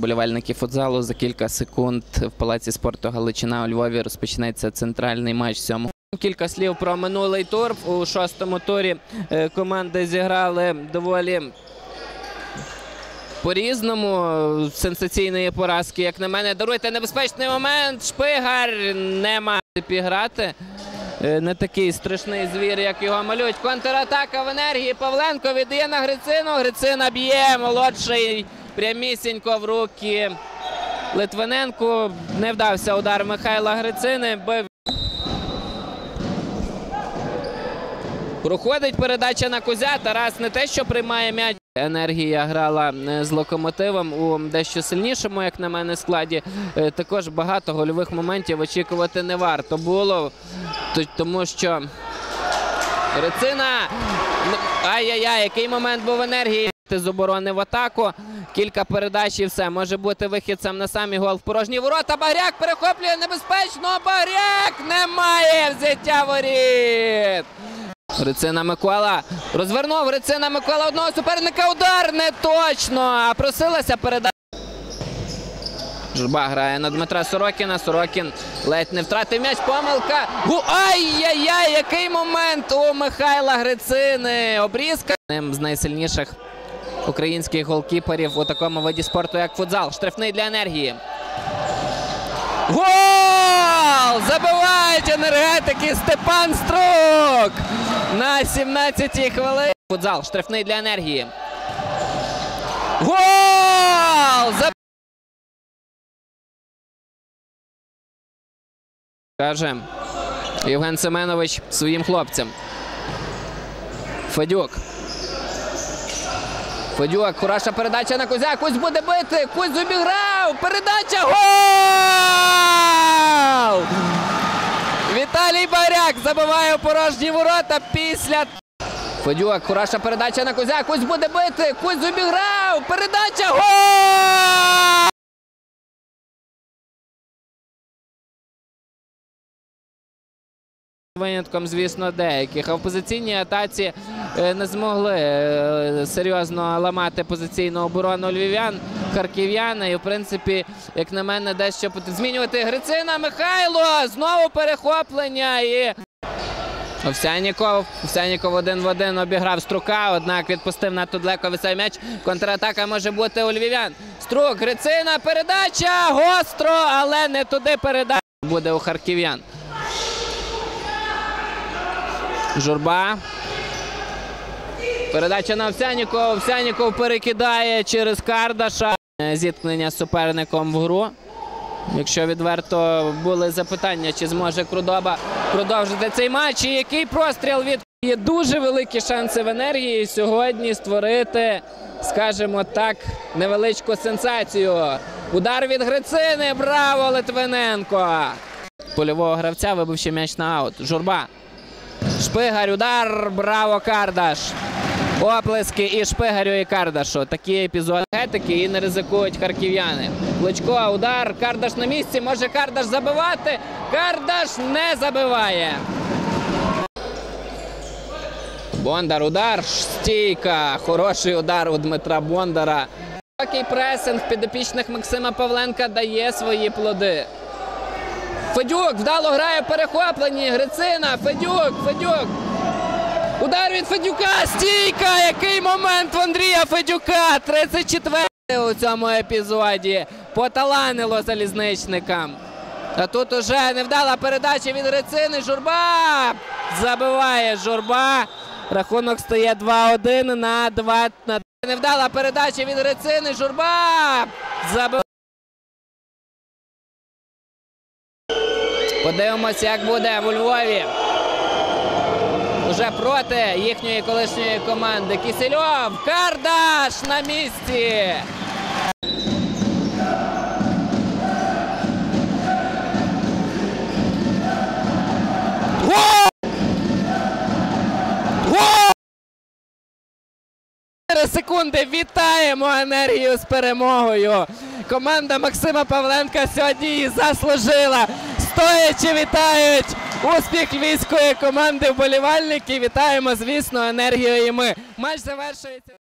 Болівальники футзалу за кілька секунд в палаці спорту Галичина у Львові розпочнеться центральний матч сьомого. Кілька слів про минулий тур. У шостому турі е, команди зіграли доволі по-різному. Сенсаційної поразки, як на мене, даруйте небезпечний момент. Шпигар не має піграти. Е, Не такий страшний звір, як його малюють. Контратака в енергії. Павленко віддає на Грицину. Грицина б'є. Молодший прямісінько в руки. Литвиненку не вдався удар Михайла Грицини. Бив. Проходить передача на Кузя. Тарас не те, що приймає м'яч. Енергія грала е, з локомотивом у дещо сильнішому, як на мене, складі. Е, Також багато гольових моментів очікувати не варто було, тому що Грицина. Ай-яй-яй, який момент був енергії. З оборони в атаку. Кілька передач і все. Може бути вихід сам на самі гол в порожні ворота. Багряк перехоплює небезпечно. Багряк немає взяття воріт. Грицина Микола розвернув Грицина Микола одного суперника. Удар не точно. Просилася передача. Журба грає на Дмитра Сорокіна. Сорокін ледь не втратив м'яч. Помилка. Ай-яй-яй, який момент у Михайла Грицини. Обрізка. Одним з найсильніших українських голкіперів у такому виді спорту, як футзал. Штрафний для енергії. Гол! Забивають енергетики Степан Струк на 17-й хвилині. Футзал, штрафний для енергії. Гол! Каже Євген Семенович своїм хлопцям. Федюк. Федюк, хороша передача на Кузя. Кузь буде бити. Кузь обіграв. Передача. Гол! Віталій Баряк забиває у порожні ворота після. Федюк, хороша передача на Кузя. Кузь буде бити. Кузь обіграв. Передача. Гол! Винятком, звісно, деяких. А в позиційній атаці е, не змогли е, серйозно ламати позиційну оборону львів'ян, харків'яни. І, в принципі, як на мене, дещо змінювати Грицина Михайло. Знову перехоплення. І Овсяніков. Овсяніков один в один обіграв Струка, однак відпустив надто далеко висай м'яч. Контратака може бути у львів'ян. Струк, Грицина, передача. Гостро, але не туди передача. Буде у харків'ян. Журба. Передача на Овсянікова. Овсяніков перекидає через Кардаша. Е, Зіткнення з суперником в гру. Якщо відверто були запитання, чи зможе Крудоба продовжити цей матч. І який простріл від є дуже великі шанси в енергії сьогодні створити, скажімо так, невеличку сенсацію. Удар від Грицини. Браво, Литвиненко! Польового гравця вибивши м'яч на аут. Журба. Шпигарь, удар, браво, Кардаш. Оплески і Шпигарю, і Кардашу. Такі епізоди і не ризикують харків'яни. Кличко, удар, Кардаш на місці. Може Кардаш забивати? Кардаш не забиває. Бондар, удар, стійка. Хороший удар у Дмитра Бондара. Такий пресинг підопічних Максима Павленка дає свої плоди. Федюк вдало грає в перехопленні. Грицина, Федюк, Федюк. Удар від Федюка. Стійка! Який момент в Андрія Федюка! 34 у цьому епізоді. Поталанило залізничникам. А тут уже невдала передача від Грицини. Журба! Забиває Журба. Рахунок стає 2-1 на 2. На... Невдала передача від Грицини. Журба! Забиває. Подивимося, як буде у Львові. Уже проти їхньої колишньої команди. Кисельов, Кардаш на місці. Секунди вітаємо енергію з перемогою. Команда Максима Павленка сьогодні її заслужила. Стоячи вітають успіх львівської команди вболівальники. Вітаємо, звісно, енергію і ми. Матч завершується.